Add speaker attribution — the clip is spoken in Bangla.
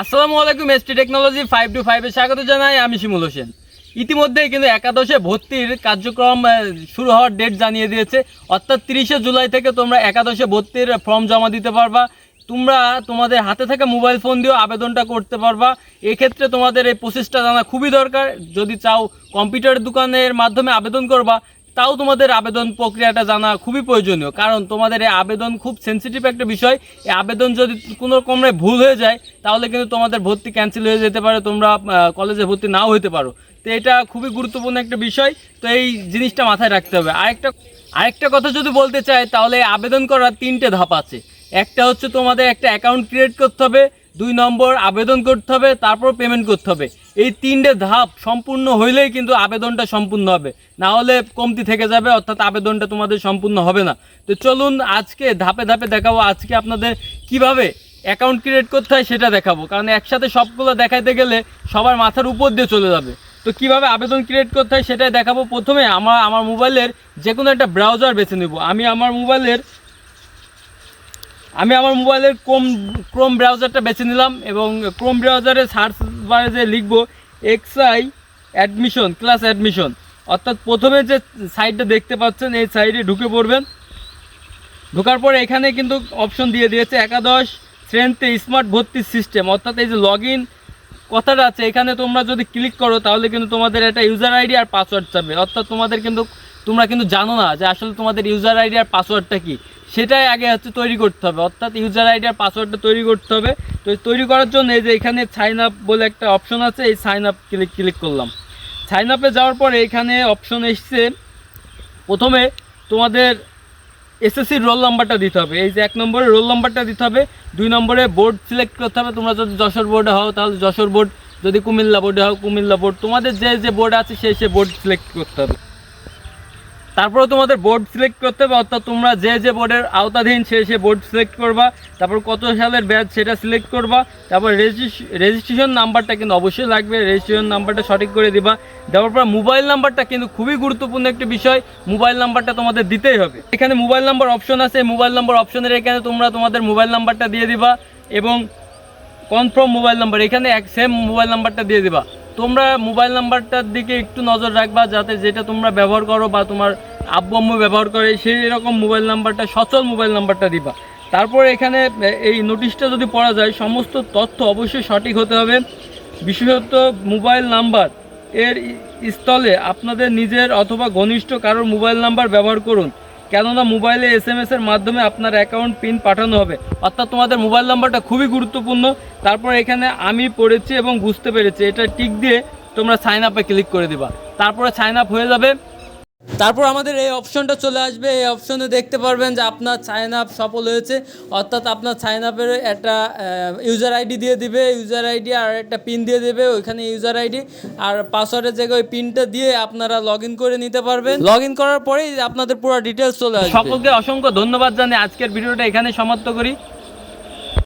Speaker 1: আসসালামু আলাইকুম এসটি টেকনোলজি ফাইভ টু ফাইভে স্বাগত জানাই, আমি শিমুল হোসেন। ইতিমধ্যেই কিন্তু একাদশে ভর্তির কার্যক্রম শুরু হওয়ার ডেট জানিয়ে দিয়েছে। অর্থাৎ তিরিশে জুলাই থেকে তোমরা একাদশে ভর্তির ফর্ম জমা দিতে পারবা। তোমরা তোমাদের হাতে থাকা মোবাইল ফোন দিয়েও আবেদনটা করতে পারবা। এক্ষেত্রে তোমাদের এই প্রসেসটা জানা খুবই দরকার। যদি চাও কম্পিউটার দোকানের মাধ্যমে আবেদন করবা তাও তোমাদের আবেদন প্রক্রিয়াটা জানা খুবই প্রয়োজনীয়। কারণ তোমাদের এই আবেদন খুব সেনসিটিভ একটা বিষয়। এই আবেদন যদি কোনো রকমের ভুল হয়ে যায়, তাহলে কিন্তু তোমাদের ভর্তি ক্যান্সেল হয়ে যেতে পারে, তোমরা কলেজে ভর্তি নাও হতে পারো। তো এটা খুবই গুরুত্বপূর্ণ একটা বিষয়। তো এই জিনিসটা মাথায় রাখতে হবে। আরেকটা আরেকটা কথা যদি বলতে চাই, তাহলে আবেদন করার তিনটে ধাপ আছে। একটা হচ্ছে তোমাদের একটা অ্যাকাউন্ট ক্রিয়েট করতে হবে। দুই নম্বর আবেদন করতে হবে, তারপর পেমেন্ট করতে হবে। এই তিনটে ধাপ সম্পূর্ণ হইলেই কিন্তু আবেদনটা সম্পূর্ণ হবে। না হলে কমতি থেকে যাবে, অর্থাৎ আবেদনটা তোমাদের সম্পূর্ণ হবে না। তো চলুন আজকে ধাপে ধাপে দেখাবো, আজকে আপনাদের কীভাবে অ্যাকাউন্ট ক্রিয়েট করতে হয় সেটা দেখাবো। কারণ একসাথে সবগুলো দেখাইতে গেলে সবার মাথার উপর দিয়ে চলে যাবে। তো কীভাবে আবেদন ক্রিয়েট করতে হয় সেটাই দেখাবো। প্রথমে আমার আমার মোবাইলের যে কোনো একটা ব্রাউজার বেছে নেব। আমি আমার মোবাইলের আমি আমার মোবাইলের ক্রোম ক্রোম ব্রাউজারটা বেছে নিলাম এবং ক্রোম ব্রাউজারে সার্চ বারে যে লিখব এক্সআই অ্যাডমিশন, ক্লাস অ্যাডমিশন। অর্থাৎ প্রথমে যে সাইটটা দেখতে পাচ্ছেন, এই সাইটে ঢুকে পড়বেন। ঢোকার পরে এখানে কিন্তু অপশন দিয়ে দিয়েছে একাদশ শ্রেণীতে স্মার্ট ভর্তি সিস্টেম। অর্থাৎ এই যে লগ ইন কথাটা আছে, এখানে তোমরা যদি ক্লিক করো তাহলে কিন্তু তোমাদের একটা ইউজার আইডি আর পাসওয়ার্ড চাবে অর্থাৎ তোমাদের কিন্তু, তোমরা কিন্তু জানো না যে আসলে তোমাদের ইউজার আইডি আর পাসওয়ার্ডটা কি। সেটাই আগে হচ্ছে তৈরি করতে হবে। অর্থাৎ ইউজার আইডি আর পাসওয়ার্ডটা তৈরি করতে হবে। তো তৈরি করার জন্য এই যে এখানে সাইন আপ বলে একটা অপশন আছে, এই সাইন আপ ক্লিক ক্লিক করলাম। সাইন আপে যাওয়ার পরে এখানে অপশন এসছে, প্রথমে তোমাদের এসএসসির রোল নাম্বারটা দিতে হবে। এই যে এক নম্বরে রোল নাম্বারটা দিতে হবে। দুই নম্বরে বোর্ড সিলেক্ট করতে হবে। তোমরা যদি যশোর বোর্ডে হও, তাহলে যশোর বোর্ড যদি কুমিল্লা বোর্ডে হও, কুমিল্লা বোর্ড তোমাদের যে যে বোর্ড আছে, সেই সে বোর্ড সিলেক্ট করতে হবে। তারপরে তোমাদের বোর্ড সিলেক্ট করতে হবে, অর্থাৎ তোমরা যে যে বোর্ডের আওতাধীন সে সে বোর্ড সিলেক্ট করবা, তারপর কত সালের ব্যাচ সেটা সিলেক্ট করবা, তারপর রেজিস্ট্রেশন নাম্বারটা কিন্তু অবশ্যই লাগবে রেজিস্ট্রেশন নাম্বারটা সঠিক করে দিবা, দেওয়ার পর মোবাইল নাম্বারটা কিন্তু খুবই গুরুত্বপূর্ণ একটি বিষয় মোবাইল নাম্বারটা তোমাদের দিতেই হবে। এখানে মোবাইল নাম্বার অপশন আছে মোবাইল নাম্বার অপশনের এখানে তোমরা তোমাদের মোবাইল নাম্বারটা দিয়ে দিবা এবং কনফার্ম মোবাইল নাম্বার এখানে এক সেম মোবাইল নাম্বারটা দিয়ে দিবা। তোমরা মোবাইল নাম্বারটার দিকে একটু নজর রাখবা যাতে যেটা তোমরা ব্যবহার করো বা তোমার আব্বু আম্মু ব্যবহার করে সেই রকম মোবাইল নাম্বারটা, সচল মোবাইল নাম্বারটা দিবা। তারপর এখানে এই নোটিশটা যদি পড়া যায়, সমস্ত তথ্য অবশ্যই সঠিক হতে হবে। বিশেষত মোবাইল নাম্বার এর স্থলে আপনাদের নিজের অথবা ঘনিষ্ঠ কারোর মোবাইল নাম্বার ব্যবহার করুন। কেননা মোবাইলে এস এম এর মাধ্যমে আপনার অ্যাকাউন্ট পিন পাঠানো হবে। অর্থাৎ তোমাদের মোবাইল নাম্বারটা খুবই গুরুত্বপূর্ণ। তারপর এখানে আমি পড়েছি এবং বুঝতে পেরেছি। এটা টিক দিয়ে তোমরা সাইন আপে ক্লিক করে দিবা। তারপরে সাইন আপ হয়ে যাবে। তারপর আমাদের এই অপশনটা চলে আসবে। এই অপশনে দেখতে পারবেন যে আপনার সাইন আপ সফল হয়েছে। অর্থাৎ আপনার সাইন আপের একটা ইউজার আইডি দিয়ে দিবে। ইউজার আইডি আর একটা পিন দিয়ে দেবে। ওইখানে ইউজার আইডি আর পাসওয়ার্ডের জায়গায় ওই পিনটা দিয়ে আপনারা লগ করে নিতে পারবেন। লগ করার পরেই আপনাদের পুরো ডিটেলস চলে আসবে। সকলকে অসংখ্য ধন্যবাদ জানিয়ে আজকের ভিডিওটা এখানে সমাপ্ত করি।